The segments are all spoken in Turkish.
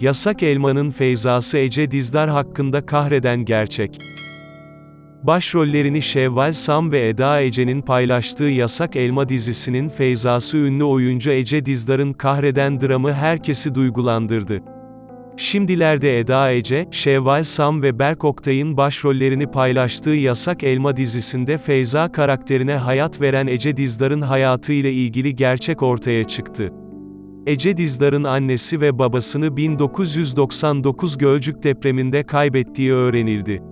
Yasak Elma'nın Feyzası Ece Dizdar hakkında kahreden gerçek. Başrollerini Şevval Sam ve Eda Ece'nin paylaştığı Yasak Elma dizisinin Feyzası ünlü oyuncu Ece Dizdar'ın kahreden dramı herkesi duygulandırdı. Şimdilerde Eda Ece, Şevval Sam ve Berk Oktay'ın başrollerini paylaştığı Yasak Elma dizisinde Feyza karakterine hayat veren Ece Dizdar'ın hayatı ile ilgili gerçek ortaya çıktı. Ece Dizdar'ın annesi ve babasını 1999 Gölcük depreminde kaybettiği öğrenildi.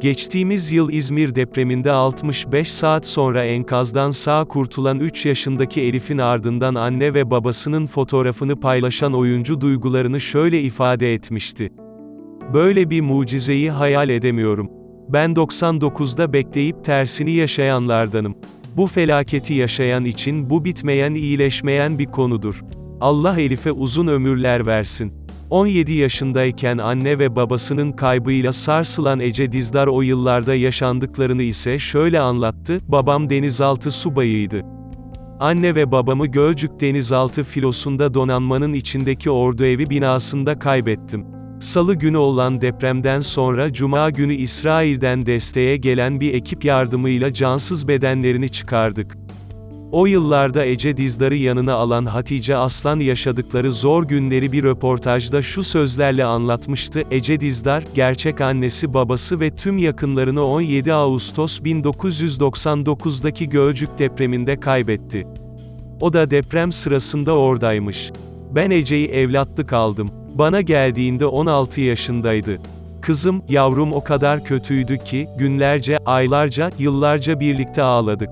Geçtiğimiz yıl İzmir depreminde 65 saat sonra enkazdan sağ kurtulan 3 yaşındaki Elif'in ardından anne ve babasının fotoğrafını paylaşan oyuncu duygularını şöyle ifade etmişti. Böyle bir mucizeyi hayal edemiyorum. Ben 99'da bekleyip tersini yaşayanlardanım. Bu felaketi yaşayan için bu bitmeyen iyileşmeyen bir konudur. Allah Elif'e uzun ömürler versin. 17 yaşındayken anne ve babasının kaybıyla sarsılan Ece Dizdar o yıllarda yaşandıklarını ise şöyle anlattı, babam denizaltı subayıydı. Anne ve babamı Gölcük denizaltı filosunda donanmanın içindeki ordu evi binasında kaybettim. Salı günü olan depremden sonra Cuma günü İsrail'den desteğe gelen bir ekip yardımıyla cansız bedenlerini çıkardık. O yıllarda Ece Dizdar'ı yanına alan Hatice Aslan yaşadıkları zor günleri bir röportajda şu sözlerle anlatmıştı. Ece Dizdar, gerçek annesi babası ve tüm yakınlarını 17 Ağustos 1999'daki Gölcük depreminde kaybetti. O da deprem sırasında oradaymış. Ben Ece'yi evlatlık aldım. Bana geldiğinde 16 yaşındaydı. Kızım, yavrum o kadar kötüydü ki, günlerce, aylarca, yıllarca birlikte ağladık.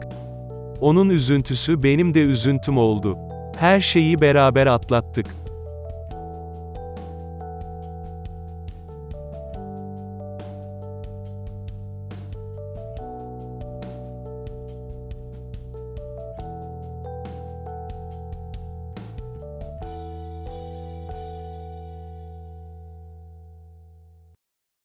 Onun üzüntüsü benim de üzüntüm oldu. Her şeyi beraber atlattık.